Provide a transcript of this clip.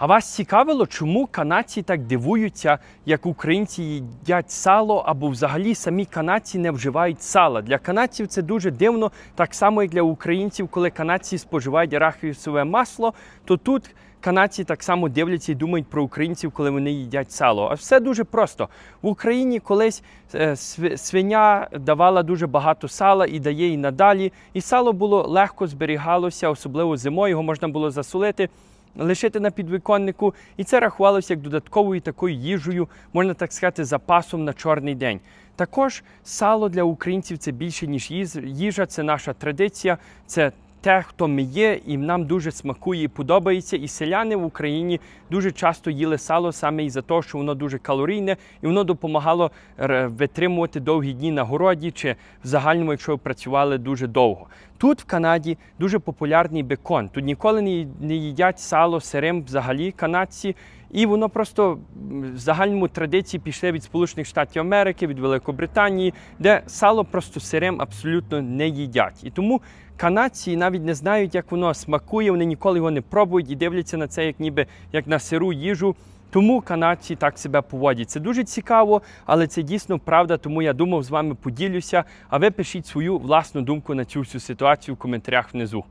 А вас цікавило, чому канадці так дивуються, як українці їдять сало, або взагалі самі канадці не вживають сала? Для канадців це дуже дивно, так само як для українців, коли канадці споживають арахісове масло, то тут канадці так само дивляться і думають про українців, коли вони їдять сало. А все дуже просто. В Україні колись е, свиня давала дуже багато сала і дає і надалі. І сало було легко зберігалося, особливо зимою, його можна було засолити лишити на підвіконнику, і це рахувалося як додатковою такою їжею, можна так сказати, запасом на чорний день. Також сало для українців це більше ніж їжа, це наша традиція, це те, хто ми є, і нам дуже смакує і подобається. І селяни в Україні дуже часто їли сало саме із-за того, що воно дуже калорійне і воно допомагало витримувати довгі дні на городі чи в загальному, якщо ви працювали дуже довго. Тут в Канаді дуже популярний бекон. Тут ніколи не їдять сало сирим взагалі канадці. І воно просто в загальному традиції пішли від Сполучених Штатів Америки, від Великобританії, де сало просто сирим абсолютно не їдять. І тому канадці навіть не знають, як воно смакує, вони ніколи його не пробують і дивляться на це, як ніби як на сиру їжу. Тому канадці так себе поводять. Це дуже цікаво, але це дійсно правда. Тому я думав з вами поділюся. А ви пишіть свою власну думку на цю всю ситуацію в коментарях внизу.